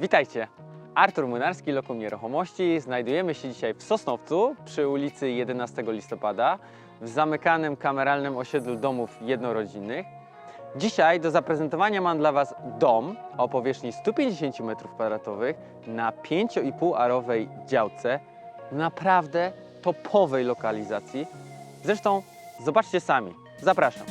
Witajcie! Artur Młynarski, Lokum Nieruchomości. Znajdujemy się dzisiaj w Sosnowcu przy ulicy 11 listopada w zamykanym kameralnym osiedlu domów jednorodzinnych. Dzisiaj do zaprezentowania mam dla Was dom o powierzchni 150 m2 na 5,5-arowej działce w naprawdę topowej lokalizacji. Zresztą zobaczcie sami. Zapraszam.